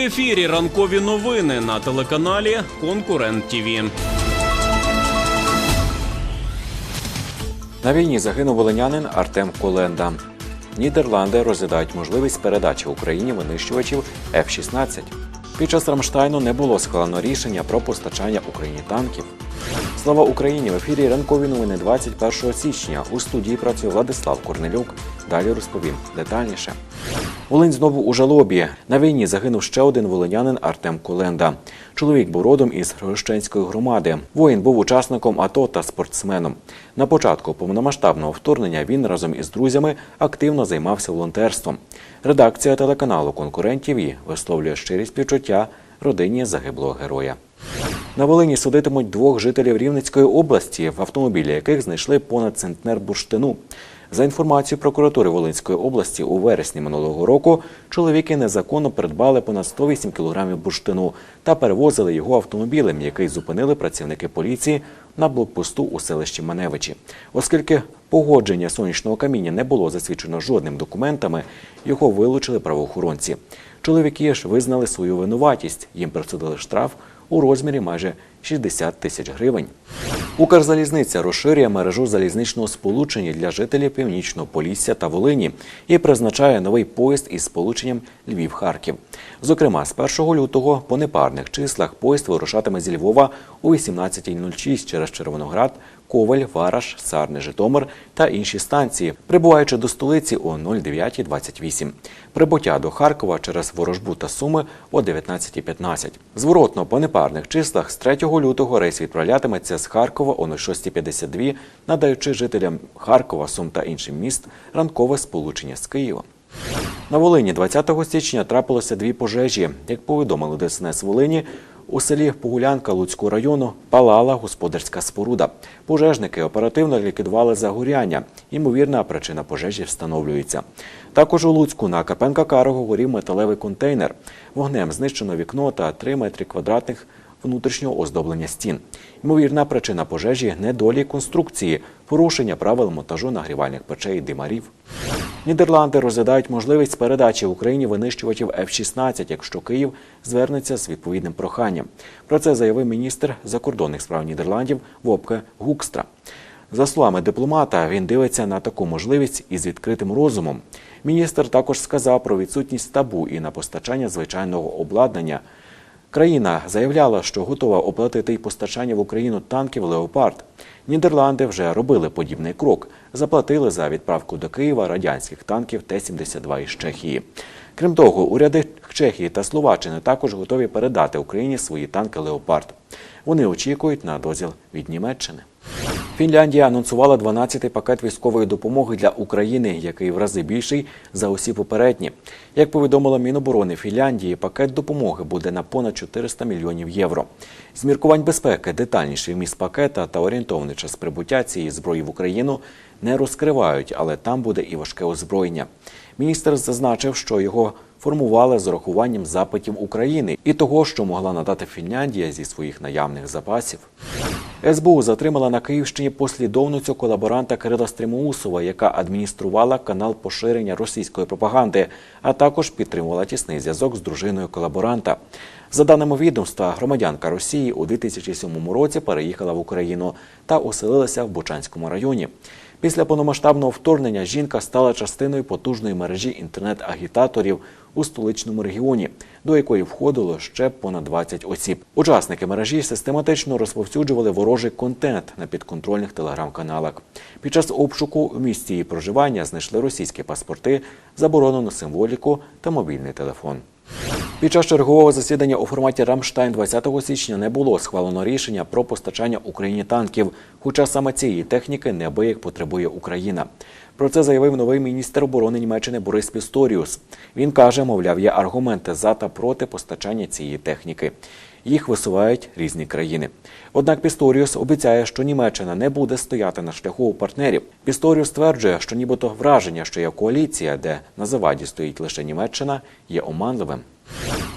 Ефірі ранкові новини на телеканалі Конкурент ТІВІ. На війні загинув волинянин Артем Коленда. Нідерланди розглядають можливість передачі Україні винищувачів F-16. Під час Рамштайну не було схвалено рішення про постачання Україні танків. Слава Україні! В ефірі ранкові новини 21 січня. У студії працює Владислав Корнелюк. Далі розповім детальніше. Волинь знову у жалобі. На війні загинув ще один волинянин Артем Коленда. Чоловік був родом із Грощенської громади. Воїн був учасником АТО та спортсменом. На початку повномасштабного вторгнення він разом із друзями активно займався волонтерством. Редакція телеканалу конкурентів і висловлює щирі співчуття родині загиблого героя. На Волині судитимуть двох жителів Рівненської області, в автомобілі яких знайшли понад центнер бурштину. За інформацією прокуратури Волинської області, у вересні минулого року чоловіки незаконно придбали понад 108 кілограмів бурштину та перевозили його автомобілем, який зупинили працівники поліції на блокпосту у селищі Маневичі. Оскільки погодження сонячного каміння не було засвідчено жодним документами, його вилучили правоохоронці. Чоловіки ж визнали свою винуватість. Їм присудили штраф у розмірі майже 60 тисяч гривень. Укрзалізниця розширює мережу залізничного сполучення для жителів Північного Полісся та Волині і призначає новий поїзд із сполученням Львів-Харків. Зокрема, з 1 лютого по непарних числах поїзд вирушатиме зі Львова о 18.06 через Червоноград, Коваль, Вараш, Сарни, Житомир та інші станції, прибуваючи до столиці о 09.28. Прибуття до Харкова через Ворожбу та Суми о 19.15. Зворотно по непарних числах з 3 лютого рейс відправлятиметься з Харкова о 06.52, надаючи жителям Харкова, Сум та інших міст ранкове сполучення з Києвом. На Волині 20 січня трапилося дві пожежі. Як повідомили ДСНС Волині, у селі Погулянка Луцького району палала господарська споруда. Пожежники оперативно ліквідували загоряння. Ймовірна причина пожежі встановлюється. Також у Луцьку на Карпенка Карого горів металевий контейнер. Вогнем знищено вікно та 3 метри квадратних внутрішнього оздоблення стін. Ймовірна причина пожежі недолі конструкції, порушення правил монтажу нагрівальних печей і димарів. Нідерланди розглядають можливість передачі Україні винищувачів F-16, якщо Київ звернеться з відповідним проханням. Про це заявив міністр закордонних справ Нідерландів Вопке Гукстра. За словами дипломата, він дивиться на таку можливість із відкритим розумом. Міністр також сказав про відсутність табу і на постачання звичайного обладнання. Країна заявляла, що готова оплатити й постачання в Україну танків Леопард. Нідерланди вже робили подібний крок. Заплатили за відправку до Києва радянських танків Т-72 із Чехії. Крім того, уряди Чехії та Словаччини також готові передати Україні свої танки Леопард. Вони очікують на дозвіл від Німеччини. Фінляндія анонсувала 12-й пакет військової допомоги для України, який в рази більший за усі попередні. Як повідомила Міноборони Фінляндії, пакет допомоги буде на понад 400 мільйонів євро. З міркувань безпеки детальніший вміст пакета та орієнтовний час прибуття цієї зброї в Україну не розкривають, але там буде і важке озброєння. Міністр зазначив, що його формували з урахуванням запитів України і того, що могла надати Фінляндія зі своїх наявних запасів. СБУ затримала на Київщині послідовницю колаборанта Кирила Стримоусова, яка адмініструвала канал поширення російської пропаганди, а також підтримувала тісний зв'язок з дружиною колаборанта. За даними відомства, громадянка Росії у 2007 році переїхала в Україну та оселилася в Бучанському районі. Після повномасштабного вторгнення жінка стала частиною потужної мережі інтернет-агітаторів у столичному регіоні, до якої входило ще понад 20 осіб. Учасники мережі систематично розповсюджували ворожий контент на підконтрольних телеграм-каналах. Під час обшуку в місці її проживання знайшли російські паспорти, заборонену символіку та мобільний телефон. Під час чергового засідання у форматі Рамштайн 20 січня не було схвалено рішення про постачання Україні танків, хоча саме цієї техніки неабияк потребує Україна. Про це заявив новий міністр оборони Німеччини Борис Пісторіус. Він каже, мовляв, є аргументи за та проти постачання цієї техніки. Їх висувають різні країни. Однак Пісторіус обіцяє, що Німеччина не буде стояти на шляху у партнерів. Пісторіус стверджує, що нібито враження, що є коаліція, де на заваді стоїть лише Німеччина, є оманливим.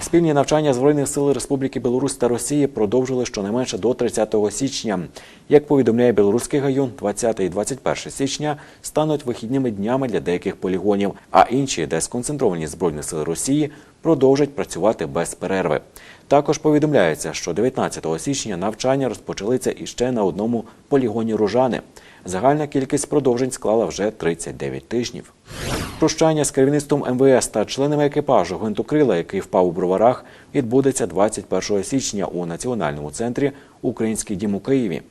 Спільні навчання Збройних сил Республіки Білорусь та Росії продовжили щонайменше до 30 січня. Як повідомляє білоруський гаюн, 20 і 21 січня стануть вихідними днями для деяких полігонів, а інші, де сконцентровані Збройні сили Росії, продовжать працювати без перерви. Також повідомляється, що 19 січня навчання розпочалися іще на одному полігоні Ружани. Загальна кількість продовжень склала вже 39 тижнів. Прощання з керівництвом МВС та членами екіпажу гвинтокрила, який впав у броварах, відбудеться 21 січня у національному центрі Український дім у Києві.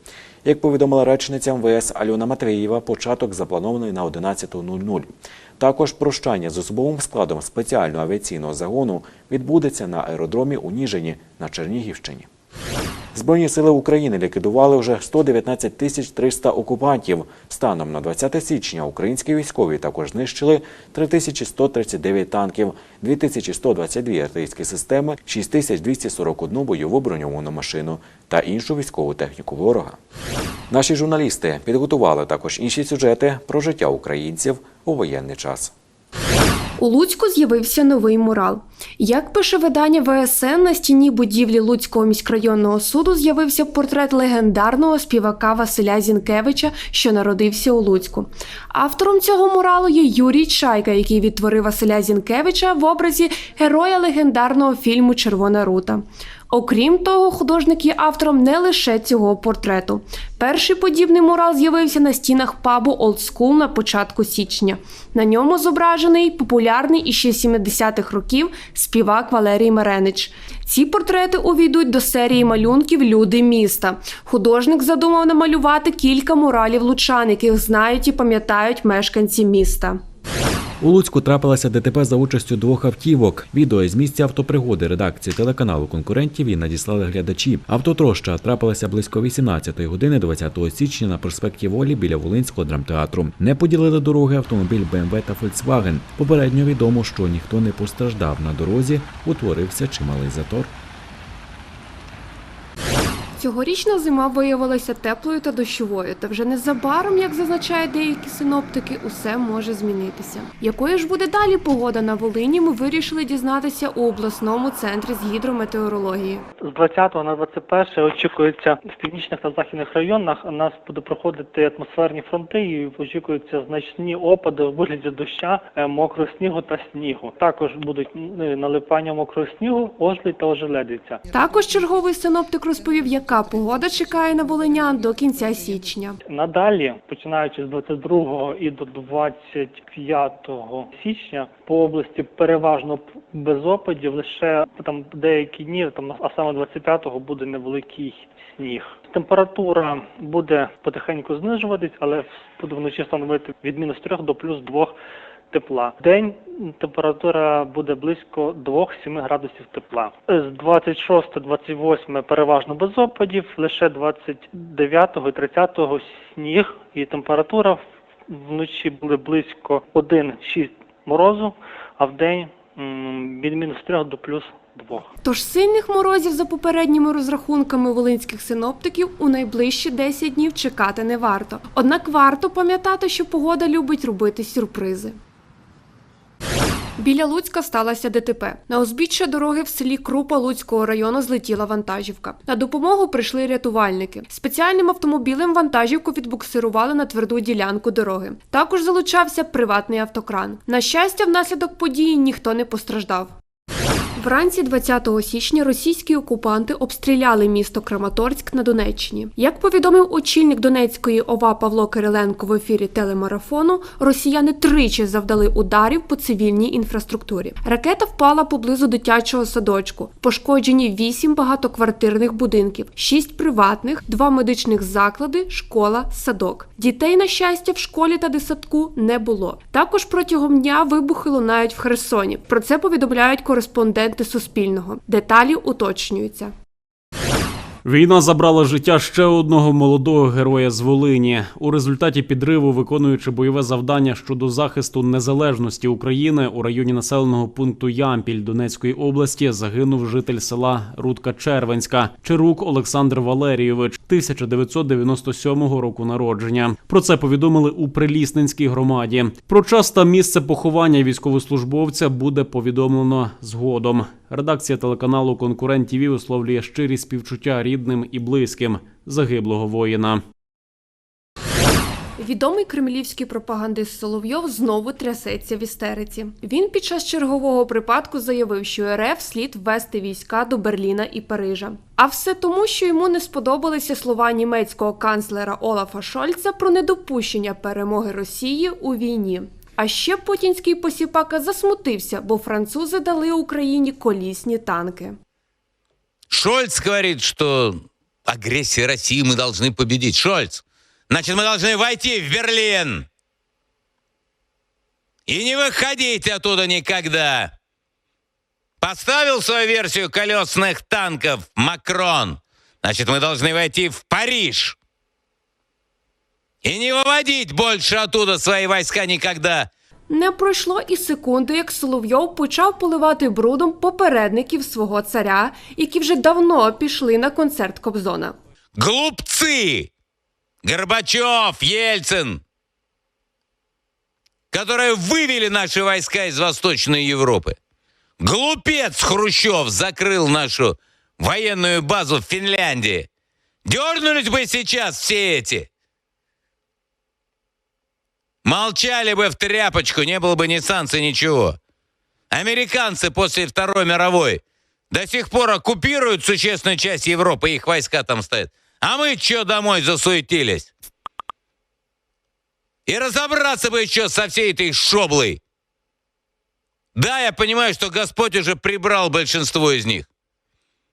Як повідомила речниця МВС Альона Матвієва, початок запланований на 11.00. Також прощання з особовим складом спеціального авіаційного загону відбудеться на аеродромі у Ніжині на Чернігівщині. Збройні сили України ліквідували вже 119 тисяч 300 окупантів. Станом на 20 січня українські військові також знищили 3139 танків, 2122 артилерійські системи, 6241 бойову броньовану машину та іншу військову техніку ворога. Наші журналісти підготували також інші сюжети про життя українців у воєнний час. У Луцьку з'явився новий мурал. Як пише видання ВСН, на стіні будівлі Луцького міськрайонного суду з'явився портрет легендарного співака Василя Зінкевича, що народився у Луцьку. Автором цього муралу є Юрій Чайка, який відтворив Василя Зінкевича в образі героя легендарного фільму Червона рута. Окрім того, художник є автором не лише цього портрету. Перший подібний мурал з'явився на стінах пабу Old School на початку січня. На ньому зображений популярний іще 70-х років співак Валерій Маренич. Ці портрети увійдуть до серії малюнків Люди міста. Художник задумав намалювати кілька муралів лучан, яких знають і пам'ятають мешканці міста. У Луцьку трапилася ДТП за участю двох автівок. Відео із місця автопригоди редакції телеканалу конкурентів і надіслали глядачі. Автотроща трапилася близько 18-ї години 20 січня на проспекті Волі біля Волинського драмтеатру. Не поділили дороги автомобіль BMW та Volkswagen. Попередньо відомо, що ніхто не постраждав на дорозі. Утворився чималий затор. Цьогорічна зима виявилася теплою та дощовою, та вже незабаром, як зазначають деякі синоптики, усе може змінитися. Якою ж буде далі погода на Волині? Ми вирішили дізнатися у обласному центрі з гідрометеорології. З 20 на 21 очікується в північних та західних районах. У нас буде проходити атмосферні фронти і очікуються значні опади у вигляді доща, е, мокрого снігу та снігу. Також будуть налипання мокрого снігу, ожлі та ожеледиця. Також черговий синоптик розповів, яка погода чекає на волинян до кінця січня. Надалі, починаючи з 22 і до 25 січня, по області переважно без опадів, лише там деякі дні, там а саме 25-го буде невеликий сніг. Температура буде потихеньку знижуватись, але буде вночі становити від мінус 3 до плюс 2 тепла. День температура буде близько 2-7 градусів тепла. З 26-28 переважно без опадів, лише 29 і 30 сніг і температура вночі буде близько 1-6 морозу, а в день від мінус 3 до плюс 2. Тож сильних морозів за попередніми розрахунками волинських синоптиків у найближчі 10 днів чекати не варто. Однак варто пам'ятати, що погода любить робити сюрпризи. Біля Луцька сталося ДТП. На узбіччя дороги в селі Крупа Луцького району злетіла вантажівка. На допомогу прийшли рятувальники. Спеціальним автомобілем вантажівку відбуксирували на тверду ділянку дороги. Також залучався приватний автокран. На щастя, внаслідок події ніхто не постраждав. Вранці 20 січня російські окупанти обстріляли місто Краматорськ на Донеччині. Як повідомив очільник Донецької ОВА Павло Кириленко в ефірі телемарафону, росіяни тричі завдали ударів по цивільній інфраструктурі. Ракета впала поблизу дитячого садочку. Пошкоджені вісім багатоквартирних будинків, шість приватних, два медичних заклади, школа, садок. Дітей, на щастя, в школі та дитсадку не було. Також протягом дня вибухи лунають в Херсоні. Про це повідомляють кореспонденти Суспільного. Деталі уточнюються. Війна забрала життя ще одного молодого героя з Волині. У результаті підриву, виконуючи бойове завдання щодо захисту незалежності України у районі населеного пункту Ямпіль Донецької області, загинув житель села Рудка Червенська Чирук Олександр Валерійович 1997 року народження. Про це повідомили у Прилісненській громаді. Про час та місце поховання військовослужбовця буде повідомлено згодом. Редакція телеканалу Конкурент ТІВІ висловлює щирі співчуття рідним і близьким загиблого воїна. Відомий кремлівський пропагандист Соловйов знову трясеться в істериці. Він під час чергового припадку заявив, що РФ слід ввести війська до Берліна і Парижа. А все тому, що йому не сподобалися слова німецького канцлера Олафа Шольца про недопущення перемоги Росії у війні. А ще путінський посіпака засмутився, бо французи дали Україні колісні танки. Шольц говорит, что агрессия России мы должны победить. Шольц, значит, мы должны войти в Берлин. И не выходить оттуда никогда. Поставил свою версию колесных танков Макрон. Значит, мы должны войти в Париж. И не выводить больше оттуда свои войска никогда. Не пройшло і секунди, як Соловйов почав поливати брудом попередників свого царя, які вже давно пішли на концерт Кобзона. глупцы, Горбачев, Ельцин, которые вывели наши войска из Восточной Европы. Глупец Хрущев закрыл нашу военную базу в Финляндии. Дернулись бы сейчас все эти. Молчали бы в тряпочку, не было бы ни санкций, ничего. Американцы после Второй мировой до сих пор оккупируют существенную часть Европы, их войска там стоят. А мы что домой засуетились? И разобраться бы еще со всей этой шоблой. Да, я понимаю, что Господь уже прибрал большинство из них.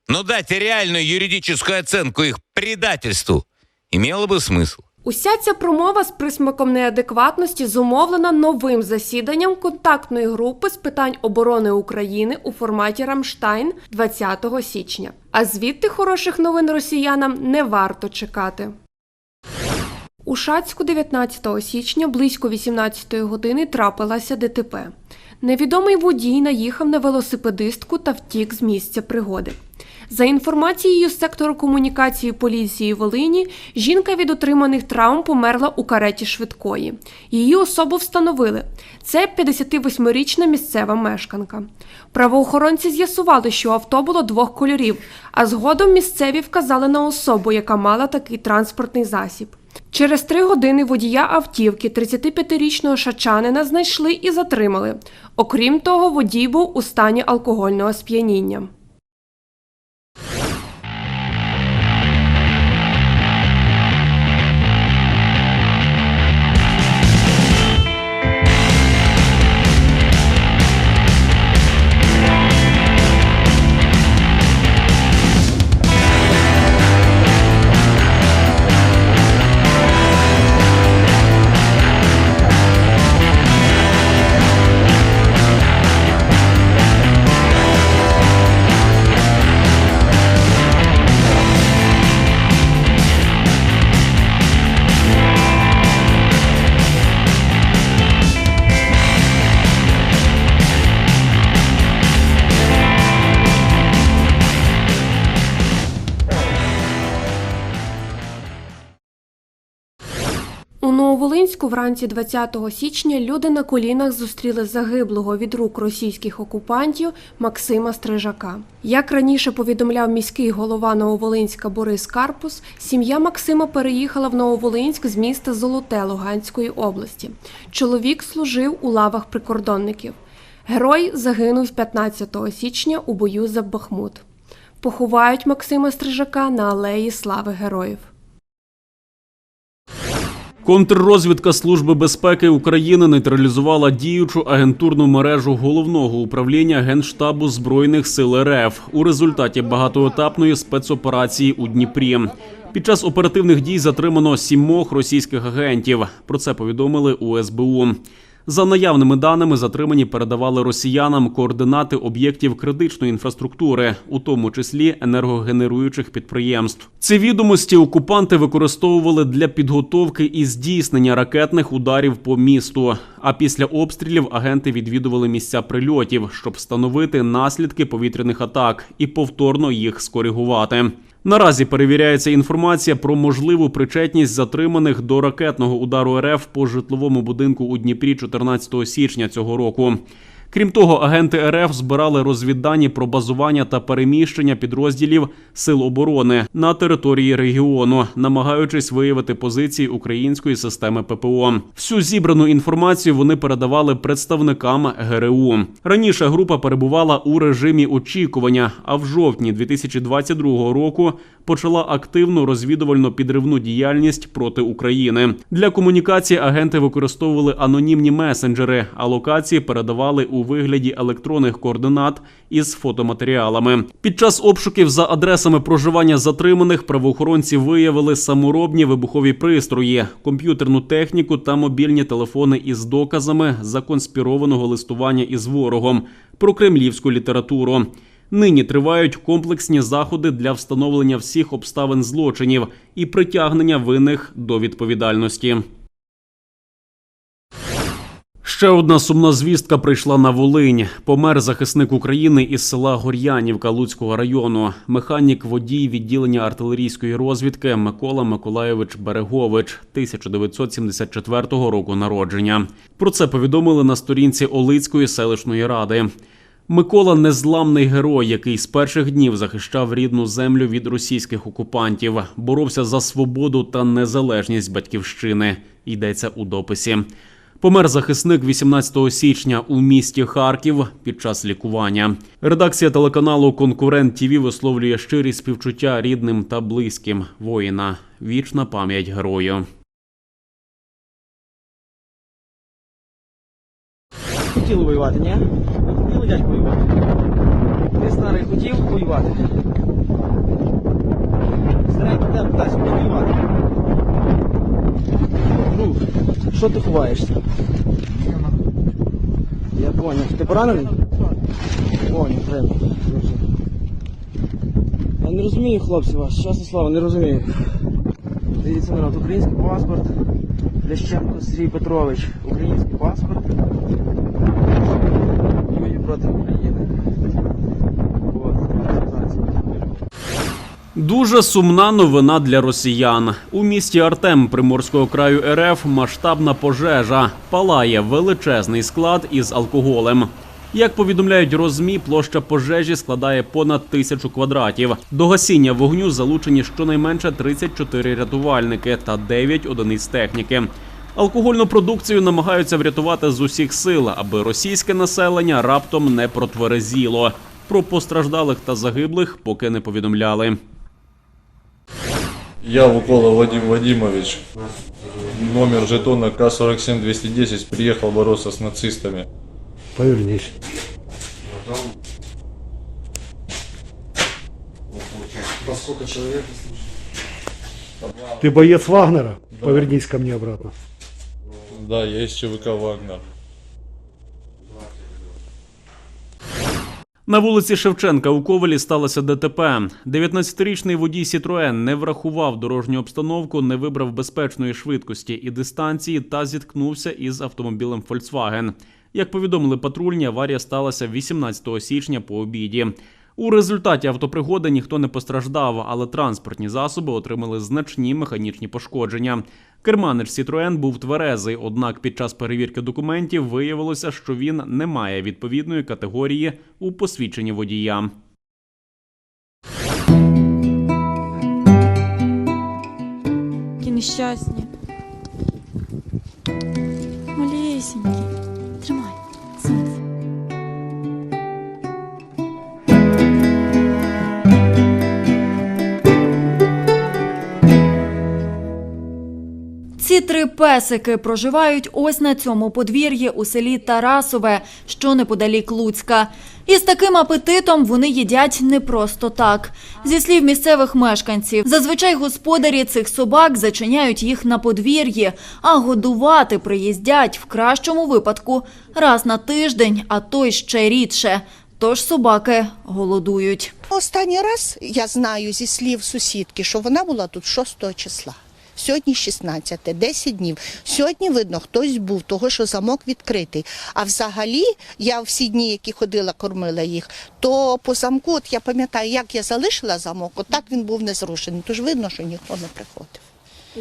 Но дать реальную юридическую оценку их предательству имело бы смысл. Уся ця промова з присмаком неадекватності зумовлена новим засіданням контактної групи з питань оборони України у форматі Рамштайн 20 січня. А звідти хороших новин росіянам не варто чекати. У Шацьку 19 січня близько 18 години трапилася ДТП. Невідомий водій наїхав на велосипедистку та втік з місця пригоди. За інформацією сектору комунікації поліції Волині, жінка від отриманих травм померла у кареті швидкої. Її особу встановили. Це 58-річна місцева мешканка. Правоохоронці з'ясували, що авто було двох кольорів, а згодом місцеві вказали на особу, яка мала такий транспортний засіб. Через три години водія автівки 35-річного шачанина знайшли і затримали. Окрім того, водій був у стані алкогольного сп'яніння. Нововолинську вранці 20 січня люди на колінах зустріли загиблого від рук російських окупантів Максима Стрижака. Як раніше повідомляв міський голова Нововолинська Борис Карпус, сім'я Максима переїхала в Нововолинськ з міста Золоте Луганської області. Чоловік служив у лавах прикордонників. Герой загинув 15 січня у бою за Бахмут. Поховають Максима Стрижака на алеї Слави Героїв. Контррозвідка Служби безпеки України нейтралізувала діючу агентурну мережу головного управління Генштабу Збройних сил РФ у результаті багатоетапної спецоперації у Дніпрі. Під час оперативних дій затримано сімох російських агентів. Про це повідомили у СБУ. За наявними даними, затримані передавали росіянам координати об'єктів критичної інфраструктури, у тому числі енергогенеруючих підприємств. Ці відомості окупанти використовували для підготовки і здійснення ракетних ударів по місту. А після обстрілів агенти відвідували місця прильотів, щоб встановити наслідки повітряних атак і повторно їх скоригувати. Наразі перевіряється інформація про можливу причетність затриманих до ракетного удару РФ по житловому будинку у Дніпрі 14 січня цього року. Крім того, агенти РФ збирали розвіддані про базування та переміщення підрозділів сил оборони на території регіону, намагаючись виявити позиції української системи ППО. Всю зібрану інформацію вони передавали представникам ГРУ. Раніше група перебувала у режимі очікування, а в жовтні 2022 року почала активну розвідувально-підривну діяльність проти України. Для комунікації агенти використовували анонімні месенджери, а локації передавали у вигляді електронних координат із фотоматеріалами. Під час обшуків за адресами проживання затриманих правоохоронці виявили саморобні вибухові пристрої, комп'ютерну техніку та мобільні телефони із доказами законспірованого листування із ворогом про кремлівську літературу. Нині тривають комплексні заходи для встановлення всіх обставин злочинів і притягнення винних до відповідальності. Ще одна сумна звістка прийшла на Волинь. Помер захисник України із села Гор'янівка Луцького району, механік водій відділення артилерійської розвідки Микола Миколайович Берегович, 1974 року народження. Про це повідомили на сторінці Олицької селищної ради. Микола незламний герой, який з перших днів захищав рідну землю від російських окупантів, боровся за свободу та незалежність батьківщини. Йдеться у дописі. Помер захисник 18 січня у місті Харків під час лікування. Редакція телеканалу Конкурент ТІВІ висловлює щирі співчуття рідним та близьким воїна. Вічна пам'ять герою. Хотіли воювати, ні? Хотіли дядько воювати. Ти старий хотів воювати. Старенько де воювати. Друг, що ти ховаєшся? Я поняв. Ти поранений? Поняв, треба. Я не розумію, хлопці, вас, чесне слово, не розумію. Дивіться, народ, український паспорт. Лященко Сергій Петрович. Український паспорт. Воює проти України. От, організація. Дуже сумна новина для росіян. У місті Артем Приморського краю РФ масштабна пожежа. Палає величезний склад із алкоголем. Як повідомляють розмі, площа пожежі складає понад тисячу квадратів. До гасіння вогню залучені щонайменше 34 рятувальники та 9 одиниць техніки. Алкогольну продукцію намагаються врятувати з усіх сил, аби російське населення раптом не протверезіло. Про постраждалих та загиблих поки не повідомляли. Я Вукола Вадим Вадимович. Номер жетона К-47-210 приехал бороться с нацистами. Повернись. Ты боец Вагнера? Повернись ко мне обратно. Да, я из ЧВК «Вагнер». На вулиці Шевченка у Ковелі сталося ДТП. 19-річний водій Сітроен не врахував дорожню обстановку, не вибрав безпечної швидкості і дистанції та зіткнувся із автомобілем Volkswagen. Як повідомили патрульні, аварія сталася 18 січня по обіді. У результаті автопригоди ніхто не постраждав, але транспортні засоби отримали значні механічні пошкодження. Керманич Сітроен був тверезий, однак під час перевірки документів виявилося, що він не має відповідної категорії у посвідченні водія. Які нещасні. Малесенькі. Три песики проживають ось на цьому подвір'ї у селі Тарасове, що неподалік Луцька. І з таким апетитом вони їдять не просто так. Зі слів місцевих мешканців, зазвичай господарі цих собак зачиняють їх на подвір'ї, а годувати приїздять в кращому випадку раз на тиждень, а то й ще рідше. Тож собаки голодують. Останній раз я знаю зі слів сусідки, що вона була тут 6 числа. Сьогодні 16, 10 днів. Сьогодні видно, хтось був, того що замок відкритий. А взагалі, я всі дні, які ходила, кормила їх, то по замку, от я пам'ятаю, як я залишила замок, от так він був не зрушений. Тож видно, що ніхто не приходив.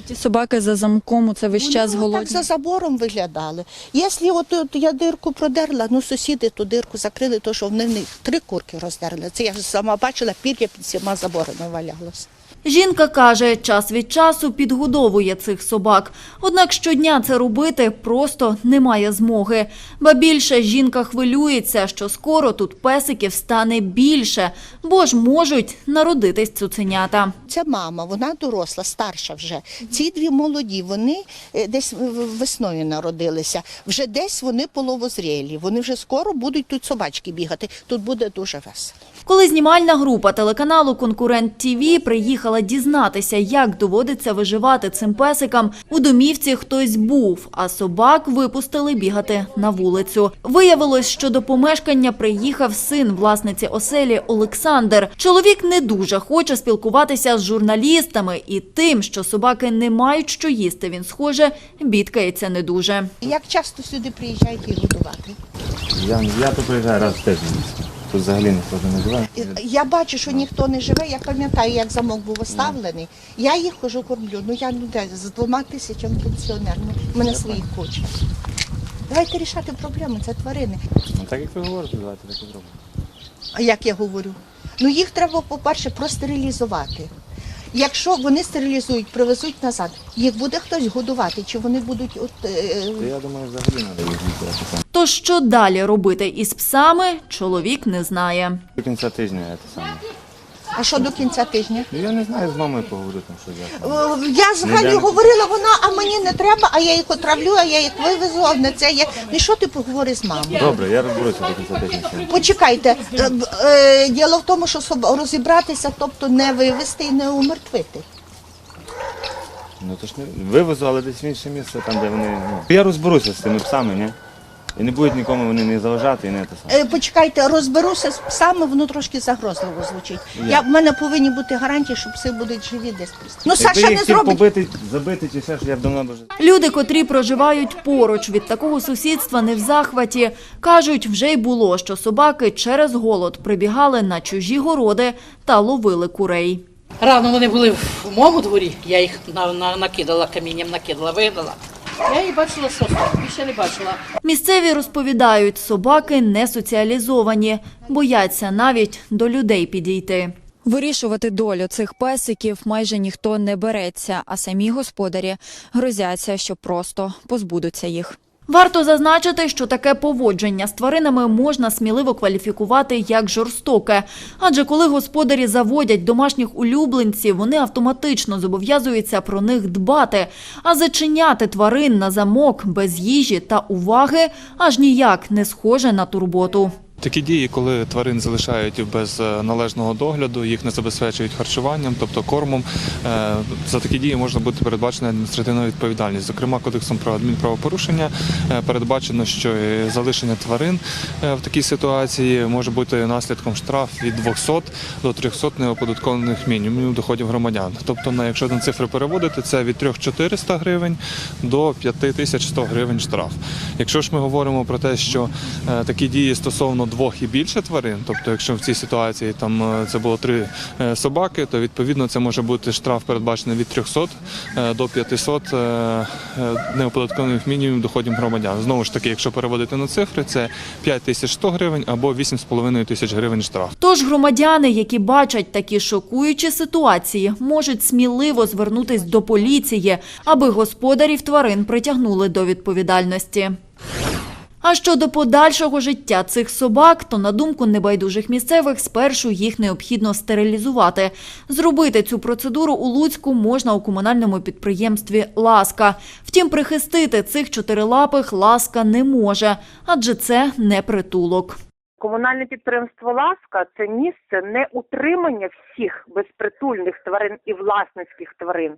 Ті собаки за замком це весь час Вони так за забором виглядали. Якщо от, от я дирку продерла, ну сусіди ту дирку закрили, то що вони в них три курки роздерли. Це я сама бачила, пір'я під всіма заборами валялося. Жінка каже, час від часу підгодовує цих собак. Однак щодня це робити просто немає змоги. Ба більше жінка хвилюється, що скоро тут песиків стане більше, бо ж можуть народитись цуценята. Ця мама, вона доросла, старша вже. Ці дві молоді, вони е, десь весною народилися. Вже десь вони половозрілі. Вони вже скоро будуть тут собачки бігати. Тут буде дуже весело. Коли знімальна група телеканалу Конкурент ТІВІ приїхала дізнатися, як доводиться виживати цим песикам, у домівці хтось був, а собак випустили бігати на вулицю. Виявилось, що до помешкання приїхав син власниці оселі Олександр. Чоловік не дуже хоче спілкуватися з журналістами і тим, що собаки не мають що їсти. Він схоже бідкається не дуже. Як часто сюди приїжджають їх годувати? Я, я тут приїжджаю раз в тиждень. Тут взагалі ніхто не живе. Я бачу, що ніхто не живе. Я пам'ятаю, як замок був оставлений. Я їх хожу кормлю. Ну я ну де з двома тисячами пенсіонерами. У мене своїх хоче. Давайте рішати проблеми, це тварини. Ну так як ви говорите, давайте так і зробимо. А як я говорю? Ну їх треба, по-перше, простерилізувати. Якщо вони стерилізують, привезуть назад, їх буде хтось годувати, чи вони будуть от е, я думаю, взагалі треба їх відбирати. То що далі робити із псами, чоловік не знає. До кінця тижня це саме. А що до кінця тижня? Ну я не знаю, з мамою поговорю там, що я. О, Я з Галею Ніде. говорила, вона, а мені не треба, а я їх отравлю, а я їх вивезу, а не це є. Ну і що ти поговори з мамою? Добре, я розберуся до кінця тижня. ще. Почекайте, е, б- е, діло в тому, що соб- розібратися, тобто не вивезти і не умертвити. Ну то ж не вивезу, але десь в інше місце, там, де вони. Ну. Я розберуся з цими псами, ні? І не будуть нікому вони не заважати і не те саме. Е, Почекайте, розберуся з псами, воно трошки загрозливо звучить. Я, в мене повинні бути гарантії, що пси будуть живі десь. Ну, Якби Саша їх не зробить. побити, забити чи все, що я б давно б вже. Люди, котрі проживають поруч від такого сусідства, не в захваті. Кажуть, вже й було, що собаки через голод прибігали на чужі городи та ловили курей. Рано вони були в моєму дворі, я їх на, на, накидала камінням, накидала, вигнала. Я її бачила сосну, більше не бачила. Місцеві розповідають, собаки не соціалізовані, бояться навіть до людей підійти. Вирішувати долю цих песиків майже ніхто не береться, а самі господарі грозяться, що просто позбудуться їх. Варто зазначити, що таке поводження з тваринами можна сміливо кваліфікувати як жорстоке. Адже коли господарі заводять домашніх улюбленців, вони автоматично зобов'язуються про них дбати. А зачиняти тварин на замок без їжі та уваги аж ніяк не схоже на турботу. Такі дії, коли тварин залишають без е, належного догляду, їх не забезпечують харчуванням, тобто кормом. е, За такі дії можна бути передбачена адміністративна відповідальність. Зокрема, кодексом про адмінправопорушення е, передбачено, що залишення тварин в такій ситуації може бути наслідком штраф від 200 до 300 неоподаткованих мінімумів доходів громадян. Тобто, якщо на цифри переводити, це від 3400 гривень до 5100 гривень штраф. Якщо ж ми говоримо про те, що такі дії стосовно двох і більше тварин, тобто якщо в цій ситуації там е, це було три е, собаки, то відповідно це може бути штраф передбачений від 300 е, до 500 е, е, неоподаткованих мінімумів доходів громадян. Знову ж таки, якщо переводити на цифри, це 5100 гривень або 8,5 тисяч гривень штраф. Тож громадяни, які бачать такі шокуючі ситуації, можуть сміливо звернутись до поліції, аби господарів тварин притягнули до відповідальності. А щодо подальшого життя цих собак, то на думку небайдужих місцевих, спершу їх необхідно стерилізувати. Зробити цю процедуру у Луцьку можна у комунальному підприємстві Ласка. Втім, прихистити цих чотирилапих Ласка не може, адже це не притулок. Комунальне підприємство Ласка це місце не утримання всіх безпритульних тварин і власницьких тварин,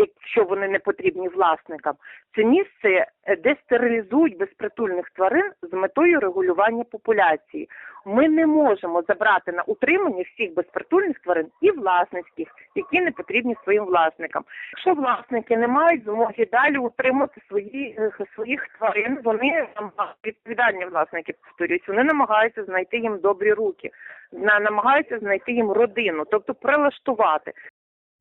якщо вони не потрібні власникам. Це місце, е, де стерилізують безпритульних тварин з метою регулювання популяції. Ми не можемо забрати на утримання всіх безпритульних тварин і власницьких, які не потрібні своїм власникам. Якщо власники не мають змоги далі утримати свої, е, своїх тварин, вони відповідальні власники, повторюсь, вони намагаються знайти їм добрі руки, намагаються знайти їм родину, тобто прилаштувати.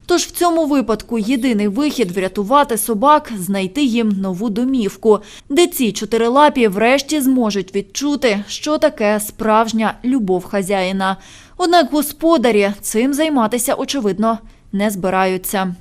Тож в цьому випадку єдиний вихід врятувати собак – знайти їм нову домівку, де ці чотирилапі врешті зможуть відчути, що таке справжня любов хазяїна. Однак господарі цим займатися, очевидно, не збираються.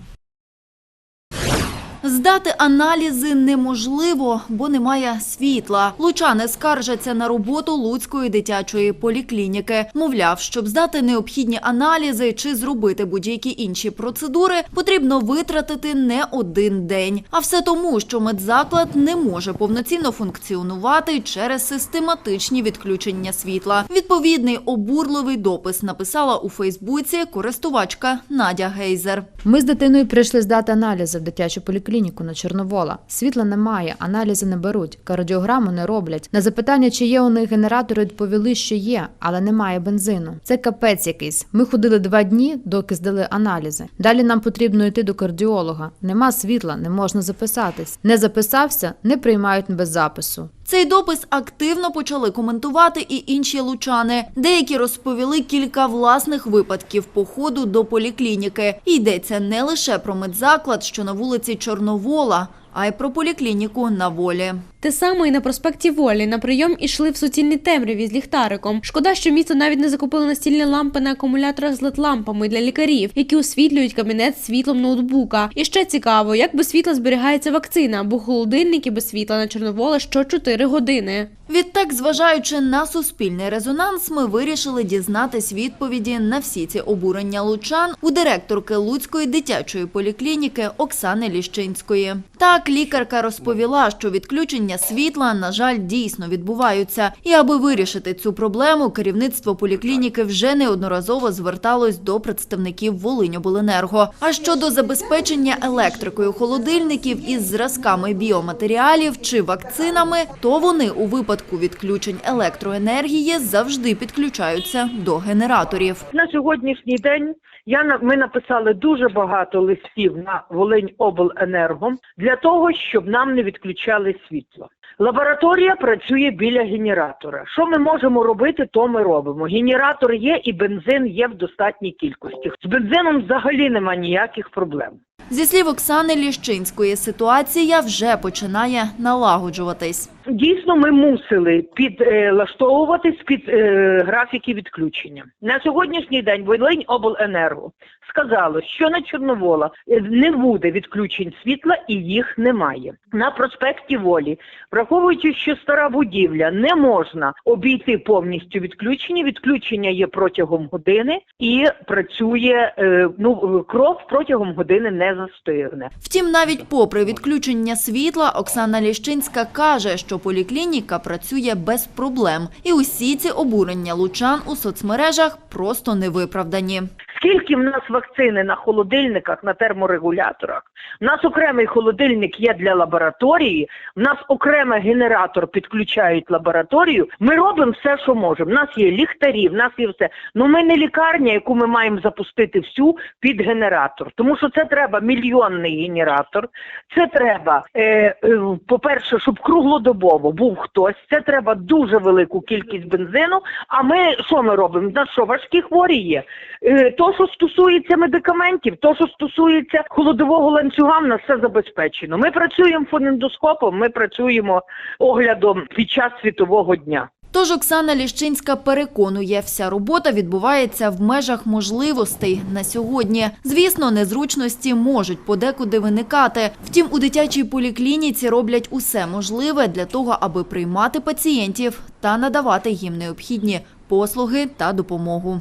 Здати аналізи неможливо, бо немає світла. Лучани скаржаться на роботу Луцької дитячої поліклініки. Мовляв, щоб здати необхідні аналізи чи зробити будь-які інші процедури, потрібно витратити не один день. А все тому, що медзаклад не може повноцінно функціонувати через систематичні відключення світла. Відповідний обурливий допис написала у Фейсбуці користувачка Надя Гейзер. Ми з дитиною прийшли здати аналізи в дитячу поліклініку на Чорновола. Світла немає, аналізи не беруть, кардіограму не роблять. На запитання, чи є у них генератори, відповіли, що є, але немає бензину. Це капець якийсь. Ми ходили два дні, доки здали аналізи. Далі нам потрібно йти до кардіолога. Нема світла, не можна записатись. Не записався, не приймають без запису. Цей допис активно почали коментувати і інші лучани. Деякі розповіли кілька власних випадків походу до поліклініки. Йдеться не лише про медзаклад, що на вулиці Чорновола, а й про поліклініку на волі. Те саме і на проспекті Волі. На прийом ішли в суцільній темряві з ліхтариком. Шкода, що місто навіть не закупило настільні лампи на акумуляторах з LED-лампами для лікарів, які освітлюють кабінет світлом ноутбука. І ще цікаво, як без світла зберігається вакцина, бо холодильники без світла на Чорновола що 4 години. Відтак, зважаючи на суспільний резонанс, ми вирішили дізнатись відповіді на всі ці обурення лучан у директорки Луцької дитячої поліклініки Оксани Ліщинської. Так, лікарка розповіла, що відключення світла, на жаль, дійсно відбуваються. І аби вирішити цю проблему, керівництво поліклініки вже неодноразово зверталось до представників Волиньобленерго. А щодо забезпечення електрикою холодильників із зразками біоматеріалів чи вакцинами, то вони у випадку відключень електроенергії завжди підключаються до генераторів. На сьогоднішній день я ми написали дуже багато листів на Волинь обленерго для того, щоб нам не відключали світло. Лабораторія працює біля генератора. Що ми можемо робити, то ми робимо. Генератор є і бензин є в достатній кількості. З бензином взагалі нема ніяких проблем. Зі слів Оксани Ліщинської, ситуація вже починає налагоджуватись. Дійсно, ми мусили підлаштовуватись під е, графіки відключення. На сьогоднішній день Волинь обленерго сказало, що на Чорновола е, не буде відключень світла і їх немає. На проспекті Волі, враховуючи, що стара будівля не можна обійти повністю відключення. Відключення є протягом години і працює е, ну кров протягом години не застигне. Втім, навіть попри відключення світла, Оксана Ліщинська каже, що поліклініка працює без проблем. І усі ці обурення лучан у соцмережах просто невиправдані. Скільки в нас вакцини на холодильниках, на терморегуляторах? У нас окремий холодильник є для лабораторії, в нас окремий генератор підключають лабораторію. Ми робимо все, що можемо. У нас є ліхтарі, в нас є все. Ну ми не лікарня, яку ми маємо запустити всю під генератор. Тому що це треба мільйонний генератор. Це треба, е, е, по-перше, щоб круглодобово був хтось. Це треба дуже велику кількість бензину. А ми що ми робимо? На що важкі хворі є? Е, то, що стосується медикаментів, то, що стосується холодового ланцюга, в нас все забезпечено. Ми працюємо фонендоскопом, ми працюємо оглядом під час світового дня. Тож Оксана Ліщинська переконує, вся робота відбувається в межах можливостей на сьогодні. Звісно, незручності можуть подекуди виникати. Втім, у дитячій поліклініці роблять усе можливе для того, аби приймати пацієнтів та надавати їм необхідні послуги та допомогу.